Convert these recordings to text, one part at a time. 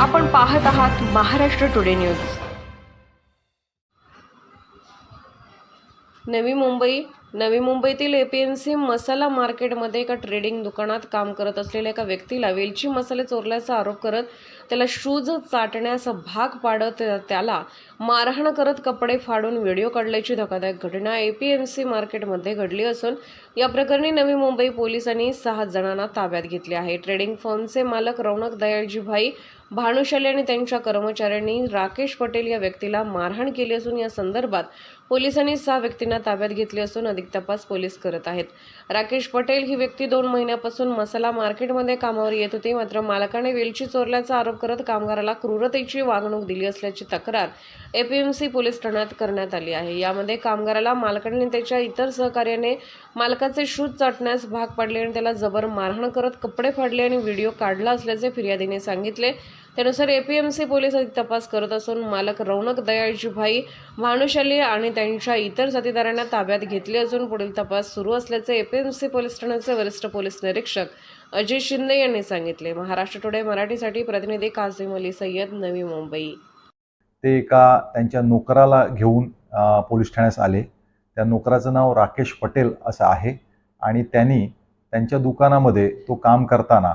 आपण पाहत आहात महाराष्ट्र टुडे न्यूज. नवी मुंबई नवी मुंबईतील A P M C masala मार्केटमध्ये एका ट्रेडिंग दुकानात काम करत असलेल्या एका व्यक्तीला वेलची मसाले चोरल्याचा आरोप करत त्याला शूज चाटण्यास भाग पाडत त्याला मारहाण करत कपडे फाडून व्हिडिओ काढल्याची धक्कादायक घटना ए पी एम सी मार्केटमध्ये घडली असून या प्रकरणी नवी मुंबई पोलिसांनी सहा जणांना ताब्यात घेतले आहे. ट्रेडिंग फर्मचे मालक रौनक दयाळजी भाई भानुशाली आणि त्यांच्या कर्मचाऱ्यांनी राकेश पटेल या व्यक्तीला मारहाण केली असून या संदर्भात पोलिसांनी सहा व्यक्तींना ताब्यात घेतले असून अधिक तपास पोलीस करत आहेत. राकेश पटेल ही व्यक्ती दोन महिन्यापासून मसाला मार्केटमध्ये कामावर येत होती. मात्र मालकाने वेलची चोरल्याचा आरोप करत कामगाराला क्रूरतेची वागणूक दिली असल्याची तक्रार एपीएमसी पोलीस ठाण्यात करण्यात आली आहे. यामध्ये कामगाराला मालकाने त्याच्या इतर सहकार्याने मालकाचे शूज चाटण्यास भाग पाडले आणि त्याला जबर मारहाण करत कपडे फाडले आणि व्हिडिओ काढला असल्याचे फिर्यादीने सांगितले. त्यानुसार एपीएमसी पोलीस अधिक तपास करत असून मालक रौनक दयाळजी भाई भानुशाली आणि त्यांच्या इतर साथीदारांना ताब्यात घेतले असून पुढील तपास सुरू असल्याचे एपीएमसी पोलीस ठाण्याचे वरिष्ठ पोलीस निरीक्षक अजय शिंदे यांनी सांगितले. महाराष्ट्र टुडे मराठीसाठी प्रतिनिधी कासिम अली सय्यद नवी मुंबई. ते एका त्यांच्या नोकराला घेऊन पोलीस ठाण्यास आले. त्या नोकराचं नाव राकेश पटेल असं आहे. आणि त्यांनी त्यांच्या दुकानामध्ये तो काम करताना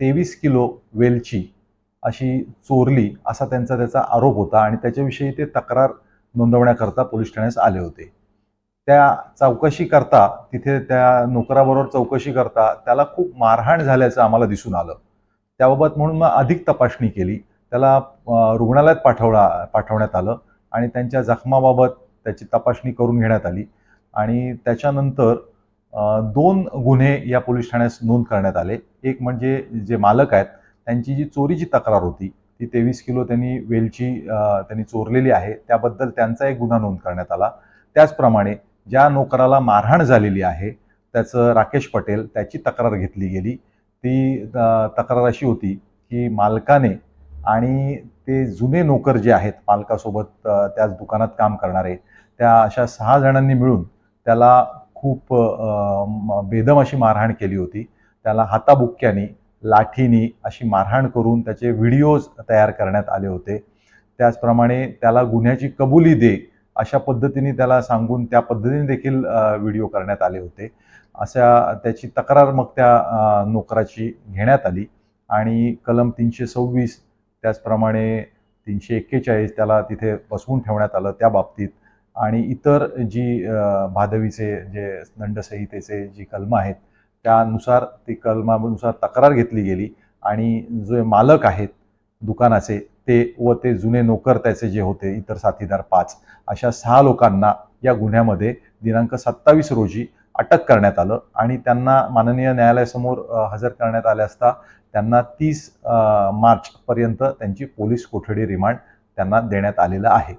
तेवीस किलो वेलची अशी चोरली असा त्यांचा त्याचा आरोप होता आणि त्याच्याविषयी ते तक्रार नोंदवण्याकरता पोलीस ठाण्यास आले होते. त्या चौकशी करता तिथे त्या नोकराबरोबर चौकशी करता त्याला खूप मारहाण झाल्याचं आम्हाला दिसून आलं. त्याबाबत म्हणून मग अधिक तपासणी केली. त्याला रुग्णालयात पाठवला पाठवण्यात आलं आणि त्यांच्या जखमाबाबत त्याची तपासणी करून घेण्यात आली आणि त्याच्यानंतर दोन गुन्हे या पोलीस ठाण्यास नोंद करण्यात आले. एक म्हणजे जे मालक आहेत त्यांची जी चोरीची तक्रार होती ती तेवीस किलो त्यांनी वेलची त्यांनी चोरलेली आहे. त्याबद्दल त्यांचा एक गुन्हा नोंद करण्यात आला. त्याचप्रमाणे ज्या नोकराला मारहाण झालेली आहे त्याचं राकेश पटेल त्याची तक्रार घेतली गेली. ती तक्रार अशी होती की मालकाने आणि ते जुने नोकर जे आहेत मालकासोबत त्याच दुकानात काम करणारे त्या अशा सहा जणांनी मिळून त्याला खूप बेदम अशी मारहाण केली होती. त्याला हाताबुक्क्यानी लाठीनी अशी मारहाण करून त्याचे व्हिडिओज तयार करण्यात आले होते. त्याचप्रमाणे त्याला गुन्ह्याची कबुली दे अशा पद्धतीने त्याला सांगून त्या पद्धतीने देखील व्हिडिओ करण्यात आले होते. अशा त्याची तक्रार मग त्या नोकराची घेण्यात आली आणि कलम तीनशे सव्वीस त्याचप्रमाणे तीनशे एक्केचाळीस त्याला तिथे बसवून ठेवण्यात आलं त्या बाबतीत. आणि इतर जी भादवीचे जे दंडसंहितेचे जी कलमं आहेत त्यानुसार ती कलमानुसार तक्रार घेतली गेली आणि जे मालक आहेत दुकानाचे ते व ते जुने नोकर त्याचे जे होते इतर साथीदार पाच अशा सहा लोकांना या गुन्ह्यामध्ये दिनांक सत्तावीस रोजी अटक करण्यात आलं आणि त्यांना माननीय न्यायालयासमोर हजर करण्यात आले असता त्यांना तीस मार्चपर्यंत त्यांची पोलीस कोठडी रिमांड त्यांना देण्यात आलेलं आहे.